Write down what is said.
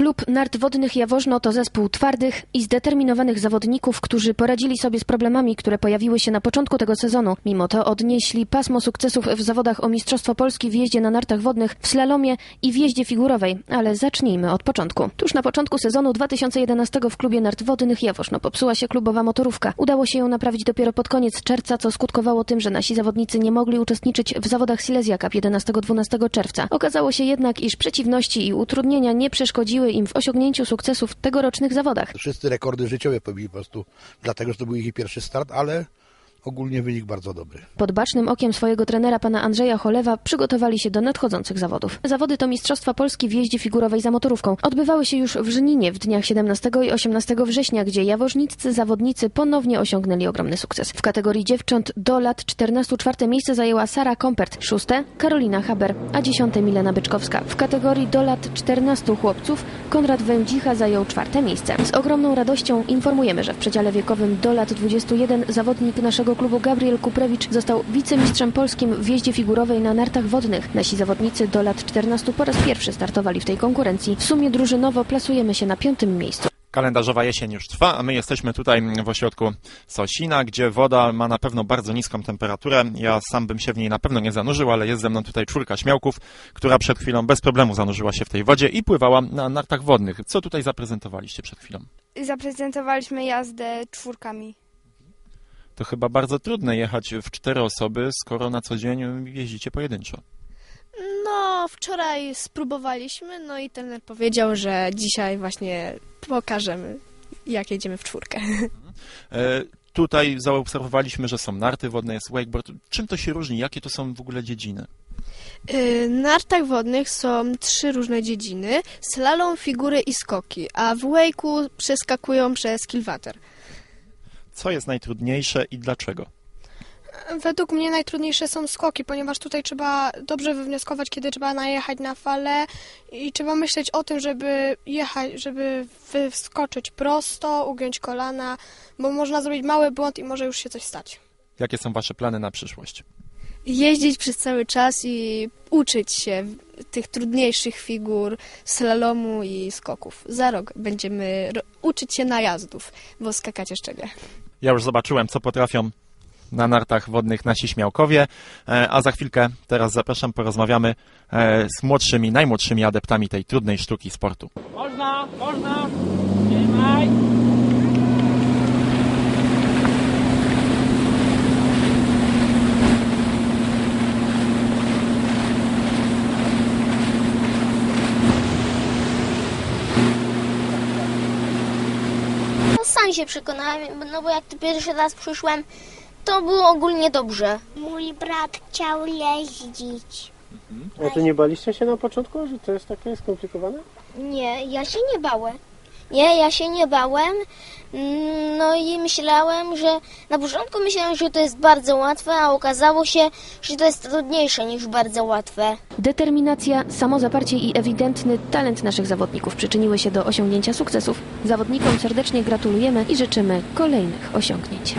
Klub Nart Wodnych Jaworzno to zespół twardych i zdeterminowanych zawodników, którzy poradzili sobie z problemami, które pojawiły się na początku tego sezonu. Mimo to odnieśli pasmo sukcesów w zawodach o Mistrzostwo Polski w jeździe na nartach wodnych, w slalomie i w jeździe figurowej. Ale zacznijmy od początku. Tuż na początku sezonu 2011 w klubie Nart Wodnych Jaworzno popsuła się klubowa motorówka. Udało się ją naprawić dopiero pod koniec czerwca, co skutkowało tym, że nasi zawodnicy nie mogli uczestniczyć w zawodach Silesia Cup 11-12 czerwca. Okazało się jednak, iż przeciwności i utrudnienia nie przeszkodziły im w osiągnięciu sukcesów w tegorocznych zawodach. Wszyscy rekordy życiowe pobili po prostu, dlatego że to był ich pierwszy start, ale ogólnie wynik bardzo dobry. Pod bacznym okiem swojego trenera pana Andrzeja Cholewa przygotowali się do nadchodzących zawodów. Zawody to Mistrzostwa Polski w jeździe figurowej za motorówką. Odbywały się już w Żninie w dniach 17 i 18 września, gdzie jaworzniccy zawodnicy ponownie osiągnęli ogromny sukces. W kategorii dziewcząt do lat 14 czwarte miejsce zajęła Sara Kompert, szóste Karolina Haber, a dziesiąte Milena Byczkowska. W kategorii do lat 14 chłopców Konrad Wędzicha zajął czwarte miejsce. Z ogromną radością informujemy, że w przedziale wiekowym do lat 21 zawodnik naszego klubu Gabriel Kuprewicz został wicemistrzem polskim w jeździe figurowej na nartach wodnych. Nasi zawodnicy do lat 14 po raz pierwszy startowali w tej konkurencji. W sumie drużynowo plasujemy się na piątym miejscu. Kalendarzowa jesień już trwa, a my jesteśmy tutaj w ośrodku Sosina, gdzie woda ma na pewno bardzo niską temperaturę. Ja sam bym się w niej na pewno nie zanurzył, ale jest ze mną tutaj czwórka śmiałków, która przed chwilą bez problemu zanurzyła się w tej wodzie i pływała na nartach wodnych. Co tutaj zaprezentowaliście przed chwilą? Zaprezentowaliśmy jazdę czwórkami. To chyba bardzo trudne jechać w cztery osoby, skoro na co dzień jeździcie pojedynczo. No, wczoraj spróbowaliśmy, no i trener powiedział, że dzisiaj właśnie pokażemy, jak jedziemy w czwórkę. E, tutaj zaobserwowaliśmy, że są narty wodne, jest wakeboard. Czym to się różni? Jakie to są w ogóle dziedziny? Na nartach wodnych są trzy różne dziedziny, slalom, figury i skoki, a w wake'u przeskakują przez kilwater. Co jest najtrudniejsze i dlaczego? Według mnie najtrudniejsze są skoki, ponieważ tutaj trzeba dobrze wywnioskować, kiedy trzeba najechać na falę i trzeba myśleć o tym, żeby jechać, żeby wyskoczyć prosto, ugiąć kolana, bo można zrobić mały błąd i może już się coś stać. Jakie są Wasze plany na przyszłość? Jeździć przez cały czas i uczyć się tych trudniejszych figur, slalomu i skoków. Za rok będziemy uczyć się najazdów, bo skakać jeszcze nie. Ja już zobaczyłem, co potrafią na nartach wodnych nasi śmiałkowie, e, a za chwilkę teraz zapraszam, porozmawiamy e, z młodszymi, najmłodszymi adeptami tej trudnej sztuki sportu. Można, można. Trzymaj. No sam się przekonałem, no bo jak tu pierwszy raz przyszłem, to było ogólnie dobrze. Mój brat chciał jeździć. A to nie baliście się na początku, że to jest takie skomplikowane? Nie, ja się nie bałem. Nie, ja się nie bałem. No i myślałem, że na początku myślałem, że to jest bardzo łatwe, a okazało się, że to jest trudniejsze niż bardzo łatwe. Determinacja, samozaparcie i ewidentny talent naszych zawodników przyczyniły się do osiągnięcia sukcesów. Zawodnikom serdecznie gratulujemy i życzymy kolejnych osiągnięć.